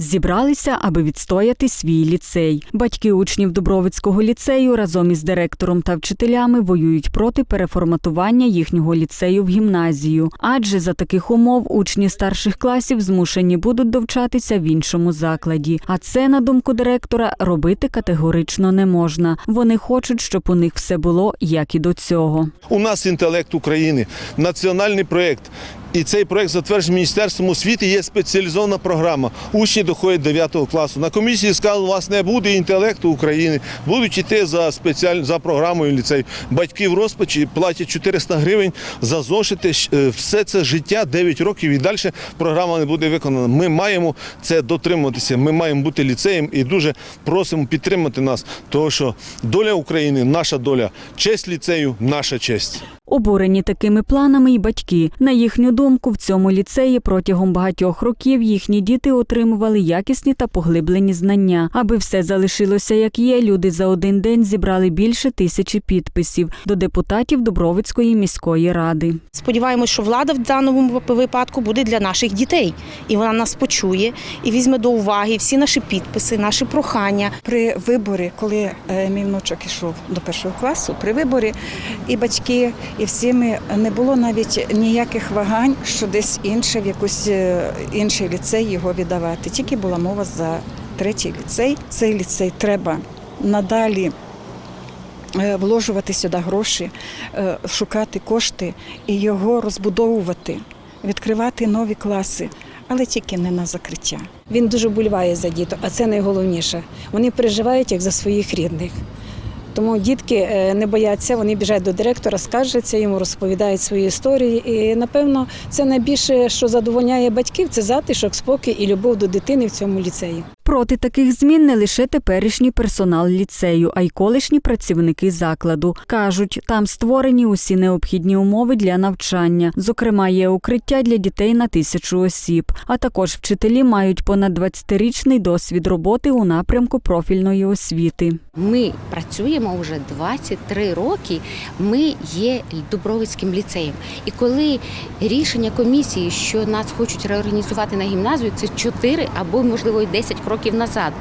Зібралися, аби відстояти свій ліцей. Батьки учнів Дубровицького ліцею разом із директором та вчителями воюють проти переформатування їхнього ліцею в гімназію. Адже за таких умов учні старших класів змушені будуть довчатися в іншому закладі. А це, на думку директора, робити категорично не можна. Вони хочуть, щоб у них все було як і до цього. У нас інтелект України, національний проєкт. І цей проєкт затверджений Міністерством освіти. Є спеціалізована програма. Учні доходять 9 класу. На комісії сказали, у вас не буде інтелекту України. Будуть йти за спеціаль... за програмою ліцею. Батьки в розпачі платять 400 гривень за зошити. Е, Все це життя 9 років і далі програма не буде виконана. Ми маємо це дотримуватися. Ми маємо бути ліцеєм і дуже просимо підтримати нас, тому що доля України наша доля, честь ліцею наша честь. Обурені такими планами й батьки. На їхню думку, в цьому ліцеї протягом багатьох років їхні діти отримували якісні та поглиблені знання. Аби все залишилося як є, люди за один день зібрали більше тисячі підписів до депутатів Дубровицької міської ради. Сподіваємось, що влада в даному випадку буде для наших дітей, і вона нас почує і візьме до уваги всі наші підписи, наші прохання. При виборі, коли е, мій внучок ішов до першого класу, при виборі і батьки, і всі ми не було навіть ніяких вагань, що десь інше в якийсь е, інший ліцей його віддавати. Тільки була мова за третій ліцей. Цей ліцей треба надалі. е, Вложувати сюди гроші, е, шукати кошти і його розбудовувати, відкривати нові класи, але тільки не на закриття. Він дуже вболіває за діток, а це найголовніше. Вони переживають як за своїх рідних. Тому дітки е, не бояться, вони біжать до директора, скаржаться йому, розповідають свої історії. І напевно це найбільше, що задовольняє батьків, це затишок, спокій і любов до дитини в цьому ліцеї. Проти таких змін не лише теперішній персонал ліцею, а й колишні працівники закладу. Кажуть, там створені усі необхідні умови для навчання. Зокрема, є укриття для дітей на тисячу осіб. А також вчителі мають понад 20-річний досвід роботи у напрямку профільної освіти. Ми працюємо вже 23 роки. Ми є Дубровицьким ліцеєм. І коли рішення комісії, що нас хочуть реорганізувати на гімназію, це 4 або можливо і 10 кроків назад.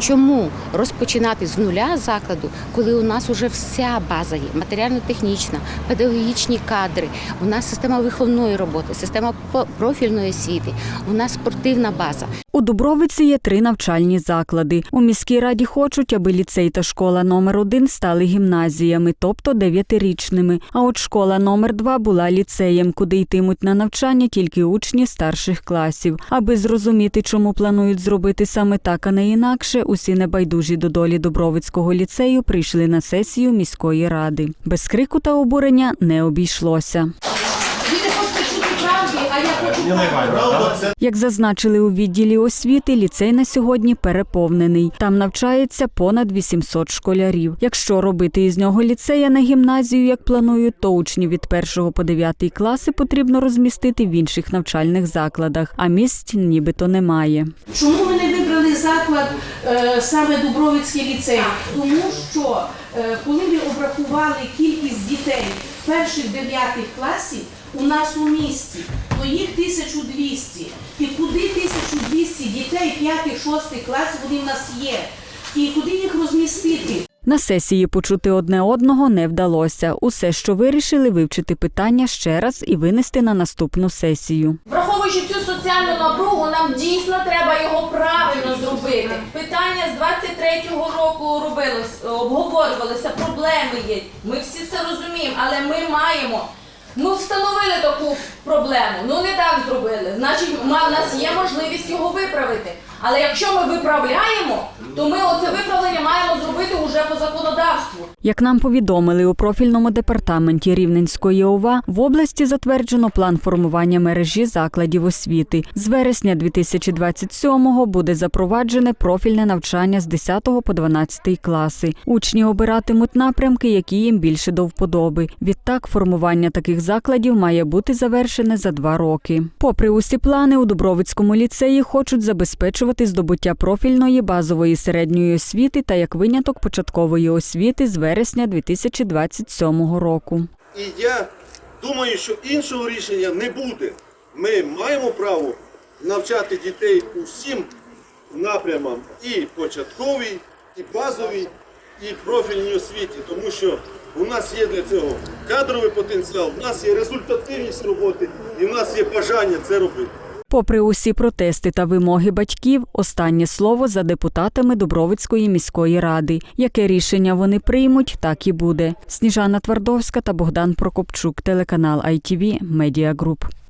Чому розпочинати з нуля закладу, коли у нас вже вся база є матеріально-технічна, педагогічні кадри, у нас система виховної роботи, система профільної освіти, у нас спортивна база. У Дубровиці є три навчальні заклади. У міській раді хочуть, аби ліцей та школа номер 1 стали гімназіями, тобто дев'ятирічними. А от школа номер 2 була ліцеєм, куди йтимуть на навчання тільки учні старших класів. Аби зрозуміти, чому планують зробити саме так, а не інакше, усі небайдужі до долі Дубровицького ліцею прийшли на сесію міської ради. Без крику та обурення не обійшлося. Як зазначили у відділі освіти, ліцей на сьогодні переповнений. Там навчається понад 800 школярів. Якщо робити із нього ліцея на гімназію, як планують, то учнів від 1 по 9 класи потрібно розмістити в інших навчальних закладах, а місць нібито немає. Чому ми не вибрали заклад е, саме Дубровицький ліцей? Тому що е, коли ми обрахували кількість дітей перших дев'ятих класів у нас у місті, то їх 1200. І куди 1200 дітей п'ятих-шостих класів вони в нас є? І куди їх розмістити? На сесії почути одне одного не вдалося. Усе, що вирішили, вивчити питання ще раз і винести на наступну сесію. Враховуючи цю соціальну напругу, нам дійсно треба його правильно зробити. Питання з 23-го року робилось, обговорювалися, проблеми є. Ми всі це розуміємо, але ми маємо. Ну, встановили таку проблему. Ну не так зробили. Значить, у нас є можливість його виправити. Але якщо ми виправляємо, то ми оце виправлення маємо зробити уже по законодавству. Як нам повідомили у профільному департаменті Рівненської ОВА, в області затверджено план формування мережі закладів освіти. З вересня 2027-го буде запроваджене профільне навчання з 10 по 12 класи. Учні обиратимуть напрямки, які їм більше до вподоби. Відтак, формування таких закладів має бути завершене за два роки. Попри усі плани, у Дубровицькому ліцеї хочуть забезпечувати здобуття профільної базової середньої освіти та як виняток початкової освіти з вересня 2027 року. І я думаю, що іншого рішення не буде. Ми маємо право навчати дітей усім напрямам і початковій, і базовій, і профільній освіті, тому що у нас є для цього кадровий потенціал, у нас є результативність роботи і в нас є бажання це робити. Попри усі протести та вимоги батьків, останнє слово за депутатами Дубровицької міської ради. Яке рішення вони приймуть, так і буде. Сніжана Твардовська та Богдан Прокопчук, телеканал ITV Group.